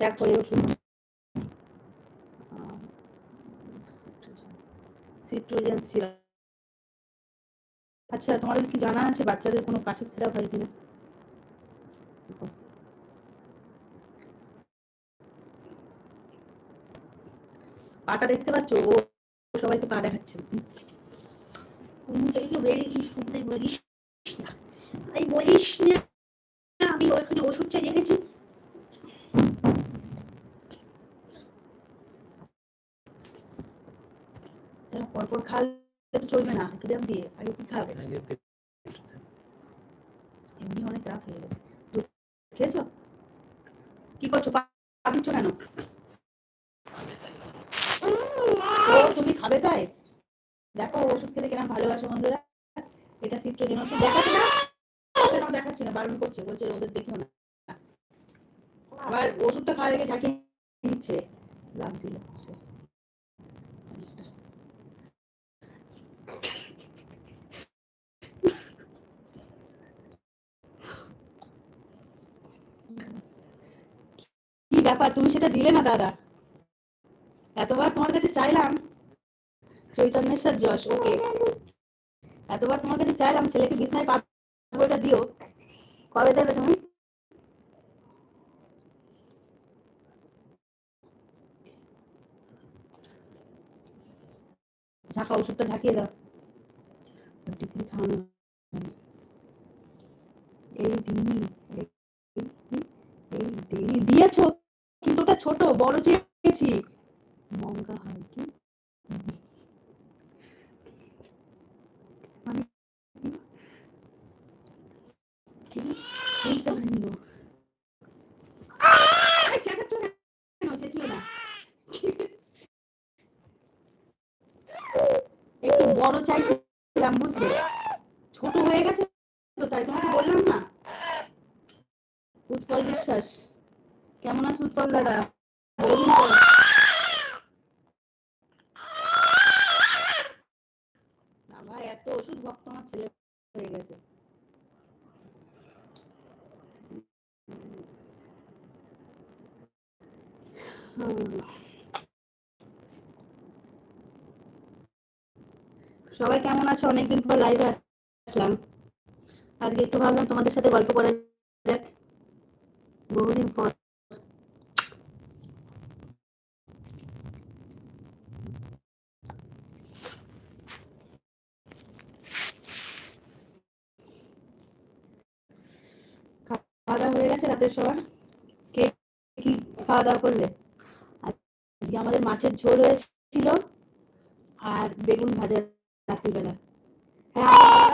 দেখ, পরে ওষুধ সিট্রোজেন সিরাপ আচ্ছা তোমাদের কি জানা আছে বাচ্চাদের কোনো কাশির সিরাপ হয় কিনা? পাটা দেখতে পাচ্ছ? ও সবাইকে পা দেখাচ্ছে। থেকে তো বেরিয়েছি শুনতে বলিস না। এই বলিস না। ওষুধ চাই রেখেছি পরপর খালে তো চলবে না একটু ব্যায়াম দিয়ে আগে কি খাবে? এমনি অনেক রাত হয়ে গেছে। দুধ খেয়েছো? কি করছ? পা দিচ্ছ কেন? তুমি খাবে তাই? দেখো ওষুধ খেতে কেন ভালোবাসে বন্ধুরা। এটা সিট্রোজেন ওষুধ দেখাচ্ছে না দেখাচ্ছে না বারণ করছে। বলছে ওদের দেখিও না। আবার ওষুধটা খাওয়ার আগে ঝাঁকিয়ে নিচ্ছে লাভ দিল কি ব্যাপার, তুমি সেটা দিলে না দাদা? এতবার তোমার কাছে চাইলাম চৈতন্যেশ্বর যশ, ওকে? এতবার তোমার কাছে চাইলাম ছেলেকে বিছনায় পাত দিও। কবে দেবে তুমি? ঝাঁকা, ওষুধটা ঝাঁকিয়ে দাও। টিফিন খাওয়ানো। এই এই- দিয়েছ, কিন্তু ওটা ছোট, বড় চেয়েছি। মঙ্গা হয় কি? মানে একটু বড় চাইছিলাম, বুঝলে ছোট হয়ে গেছে তো, তাই তোমাকে বললাম না উৎপল বিশ্বাস, কেমন আছো উৎপল দাদা। আমার এত ওষুধ ভক্ত আমার ছেলে হয়ে গেছে হুম। সবাই কেমন আছো? অনেকদিন পর লাইভে আসলাম। আজকে একটু ভাবলাম তোমাদের সাথে গল্প করা যাক। বহুদিন পর। খাওয়া দাওয়া হয়ে গেছে রাতের সবার কে কি খাওয়া দাওয়া করলে? আজকে আমাদের মাছের ঝোল হয়েছিল আর বেগুন ভাজা রাত্রিবেলা। হ্যাঁ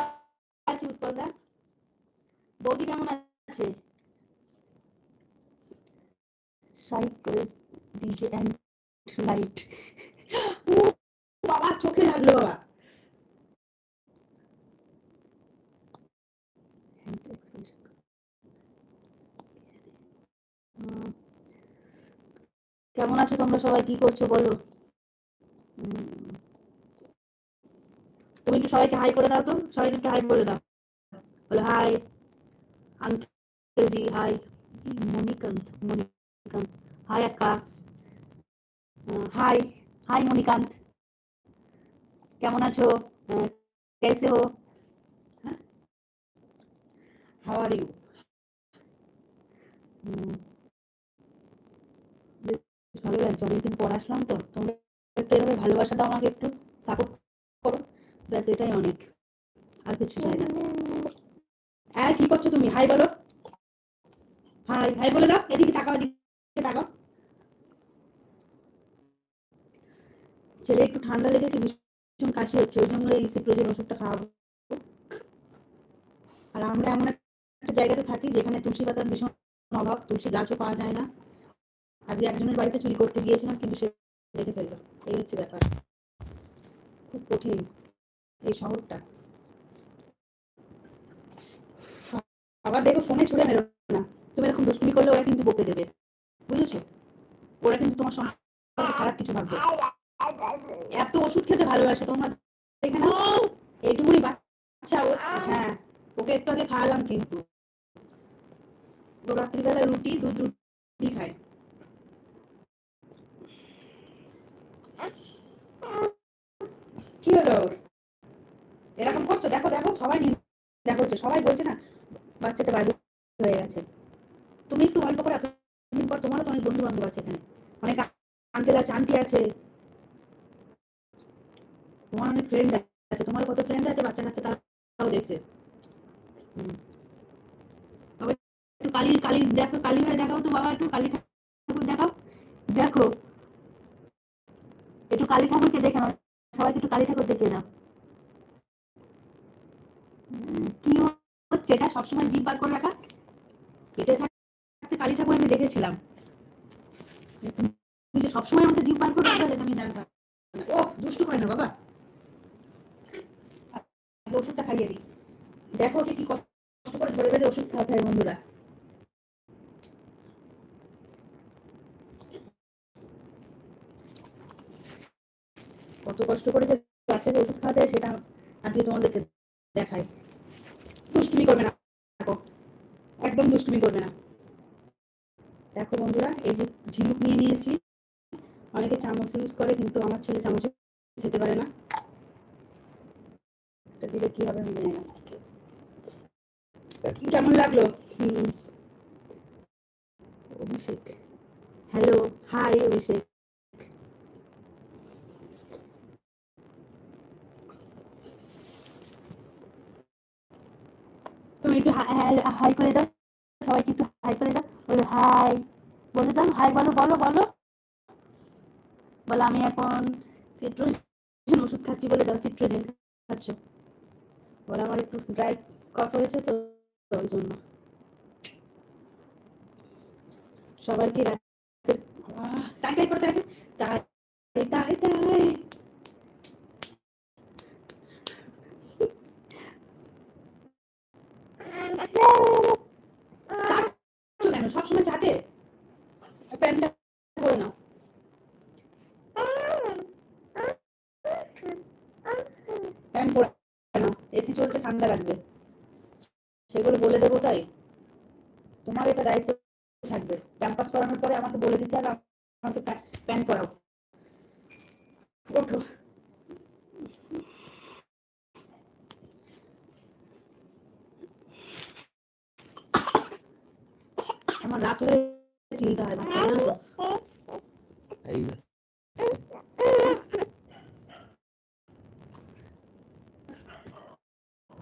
আছি উৎপলদা। বৌদি কেমন আছে? সাইকেল ডিজে অ্যান্ড লাইট ও, বাবা, চোখে লাগল। কেমন আছো তোমরা সবাই? কি করছ, বলো হুম। তুমি একটু সবাইকে হাই করে দাও তো, সবাইকে একটু হাই বলে দাও। বলো hi uncle ji hi Manikanta Manikanta hi Hakka hi hi Manikanta, কেমন আছো? কেসে হো? হাউ আর ইউ ভালো লাগছে। অনেকদিন পর আসলাম তো। তোমরা একটু এভাবে ভালোবাসা দাও আমাকে একটু সাপোর্ট করো। ব্যাস, এটাই অনেক। আর কিছু চাই না। আর কি করছ তুমি? হাই বলো। হাই হাই বলে দাও। এদিকে তাকাও এদিকে তাকাও। ছেলে একটু ঠান্ডা লেগেছে, ভীষণ কাশি হচ্ছে। ওই জন্য এই সিপ্রোজেন ওষুধটা খাওয়াবো। আর আমরা এমন একটা জায়গাতে থাকি যেখানে তুলসী পাতার ভীষণ অভাব। তুলসী গাছও পাওয়া যায় না। আজকে একজনের বাড়িতে চুরি করতে গিয়েছিলাম, কিন্তু সে দেখে ফেলল। এই হচ্ছে ব্যাপার। খুব কঠিন। এই শহরটা। আবার দেখো ফোনে ছুড়ে মেরো না। তুমি এরকম দুষ্টুমি করলে ওরা কিন্তু বকে দেবে। বুঝেছ? ওরা কিন্তু তোমার সম্পর্কে খারাপ কিছু ভাববে। এত ওষুধ খেতে ভালোবাসে তোমার এখানে? এইটুকুনি বাচ্চা হ্যাঁ ওকে একটু আগে খাওয়ালাম কিন্তু। রাত্রিবেলা রুটি, দুধ রুটি খায়। কি হলো? এরকম করছ? দেখো দেখো সবাই দেখো হচ্ছে সবাই বলছে না বাচ্চাটা বাজে হয়ে গেছে। তুমি একটু অল্প করে এতদিন পর তোমারও তো অনেক বন্ধু বান্ধব আছে এখানে। অনেক আঙ্কেল আছে আন্টি আছে। তোমার অনেক ফ্রেন্ড আছে। তোমার কত ফ্রেন্ড আছে? বাচ্চা কাচ্চা তারাও দেখছে। একটু কালী কালী দেখো কালী হয়ে দেখাও তো বাবা একটু। কালী ঠাকুর দেখাও। দেখো একটু কালী ঠাকুরকে দেখে নাও। সবাইকে একটু কালী ঠাকুর দেখে উম, কি হচ্ছে এটা সবসময় জিভ বার করে রাখা? পেটে থাকতে কালী ঠাকুর আমি দেখেছিলাম। তুমি যে সবসময় আমাকে জিভ বার করে রাখা আমি জানতাম ও দুষ্টু করে না বাবা। ওষুধটা খাইয়ে দিই। দেখো ওকে কি কষ্ট করে ধরে বেঁধে ওষুধ খাওয়াতে হয় বন্ধুরা। কত কষ্ট করে যে বাচ্চাকে ওষুধ খাওয়াতে হয় সেটা আজকে তোমাদেরকে দেখাই। দুষ্টুমি করবে না। একদম দুষ্টুমি করবে না। দেখো বন্ধুরা, এই যে ঝিনুক নিয়ে নিয়েছি। অনেকে চামচ ইউজ করে, কিন্তু আমার ছেলে চামচ খেতে পারে না। দিলে কি হবে না। কেমন লাগল। অভিষেক। হ্যালো হাই অভিষেক তুমি একটু হাই করে দাও। সবাইকে একটু হাই করে দাও। বলো হাই বলে দাও হাই বলো বলো বলো। বলো আমি এখন সিট্রোজেন ওষুধ খাচ্ছি বলে দাও সিট্রোজেন খাচ্ছ। বলে আমার একটু ড্রাই কফ হয়েছে তো ওই জন্য। সবাইকে আহ, তাই তাই করে তাই তাই তাই তাই। এসি চলছে ঠান্ডা লাগবে সেগুলো বলে দেবো তাই তোমার এটা দায়িত্ব থাকবে ক্যাম্পাস করানোর পরে আমাকে বলে দিতে হবে আমাকে প্যান্ট করাও ওঠো আমার রাত হলে চিন্তা হয় বাচ্চা জানো তো? এই যে,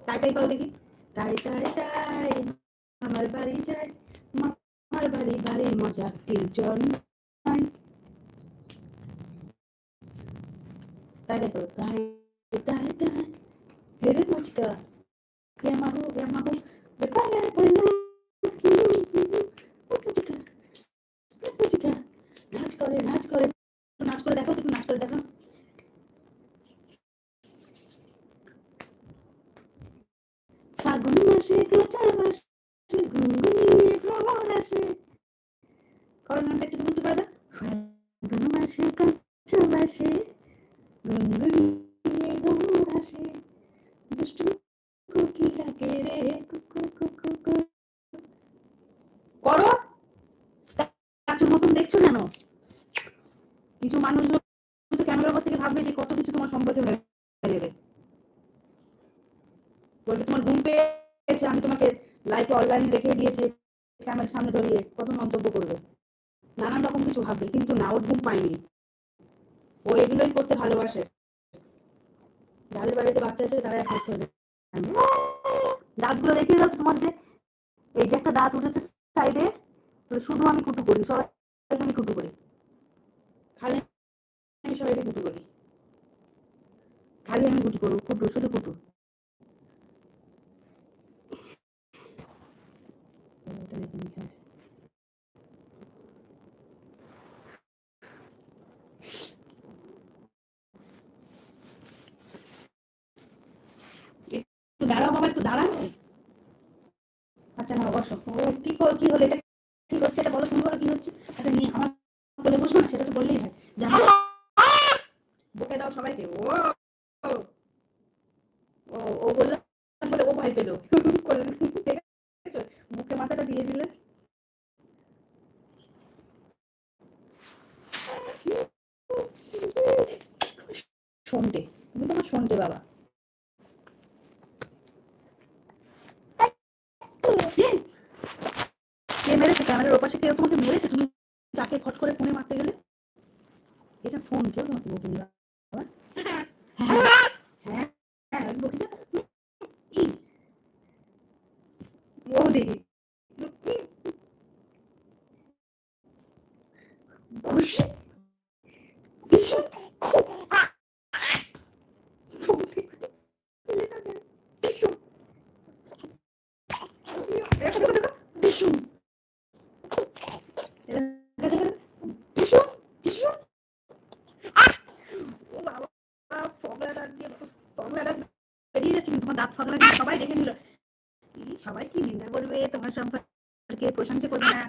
তাই তাই করো দেখি। তাই তাই তাই আমার বাড়ি যাই আমার বাড়ি বাড়ি মজা তিনজন নাই। তাই তাই করো তাই তাই তাই। হেরে মচকা প্রেমা হো প্রেমা হো বেপারে পড়না মচকা ডাকে রে করো। মতন দেখছ কেন? কিছু তো ক্যামেরার থেকে ভাববে যে কত কিছু তোমার সম্পর্কে হয়ে যাবে বলবে তোমার ঘুম পেয়েছে, আমি তোমাকে লাইফে অনলাইনে রেখে দিয়েছি, ক্যামেরার সামনে ধরিয়ে কত মন্তব্য করবে। নানান রকম কিছু ভাববে, কিন্তু না, ওর ঘুম পায়নি। ও এগুলোই করতে ভালোবাসে। যাদের বাড়িতে বাচ্চা আছে, তারা একমত হয়ে যায়। দাঁতগুলো দেখিয়ে দাও তোমার যে, এই যে একটা দাঁত উঠেছে সাইডে শুধু আমি কুটু করি সবাইকে আমি কুটু করি। খালি আমি সবাইকে কুটু করি। খালি আমি কুটু করব, কুটু, শুধু কুটু। হ্যাঁ, হয় বকে দাও সবাইকে। ও ও বললাম বলে ও ভয় পেল। মুখে মাথাটা দিয়ে দিলে। সন্টে তুমি তোমার সন্টে বাবা। কে মেরেছে? ক্যামেরার ওপাশে কেউ তোমাকে মেরেছে? তুমি তাকে ফট করে ফোনে মারতে গেলে? এটা ফোন কেউ তোমাকে বকিনি বাবা হ্যাঁ হ্যাঁ হ্যাঁ বকি যা। ও দেখি ঘুষি ভীষণ খুব ভীষণ দেখো দেখো দেখো ভীষণ ভীষণ ভীষণ ও বাবা ফগলা দাঁত দিয়ে ফগলা দাঁত বেরিয়ে যাচ্ছে কিন্তু তোমার দাঁত ফগলা দিয়ে সবাই দেখে নিল ই, সবাই কি নিন্দা করবে? তোমার সম্পর্কে প্রশংসা করবে না?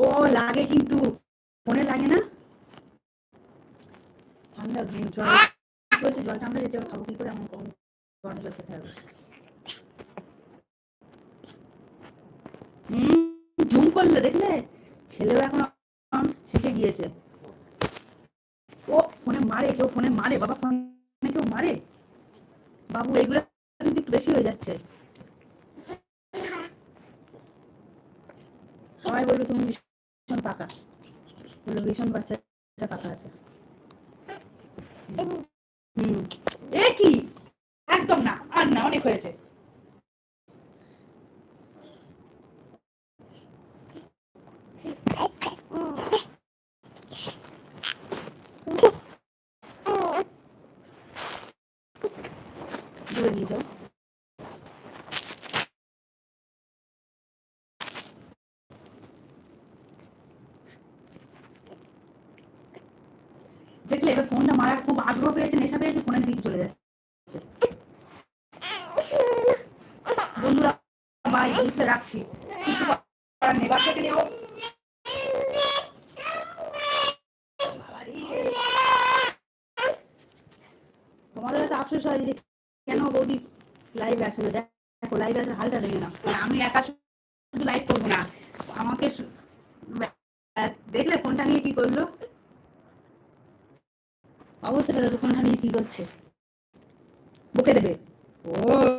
ও, লাগে কিন্তু। ফোনে লাগে না? ঠান্ডা জল চলছে, জল ঠান্ডা যেতে খাব কি করে? আমার গরম জল খেতে হবে। হুম জুম করলে, দেখলে? ছেলেও এখন শিখে গিয়েছে। মারে, কেউ ফোনে মারে, বাবা ফোনে কেউ মারে? বাবু এগুলো কিন্তু একটু বেশি হয়ে যাচ্ছে। সবাই বলবে তুমি ভীষণ পাকা। বলল ভীষণ বাচ্চাটা পাকা আছে। হুম। এ কি? একদম না, আর না, অনেক হয়েছে। নিয়ে যাও। দেখলে এবার ফোনটা মারার খুব আগ্রহ পেয়েছে, নেশা পেয়েছে, ফোনের দিকে চলে যাচ্ছে। বন্ধুরা বাই বুঝতে রাখছি। কিছু করার নেই তোমাদের হয়তো আফসোস হয় যে কেন বৌদি লাইভে আসে না? দেখো লাইভে আসে হালটা দেখে না আমি একা শুধু লাইভ করব না। আমাকে দেখলে ফোনটা নিয়ে কি করল? অবশ্যই ফোনটা নিয়ে কি করছে? বুকে দেবে। ও।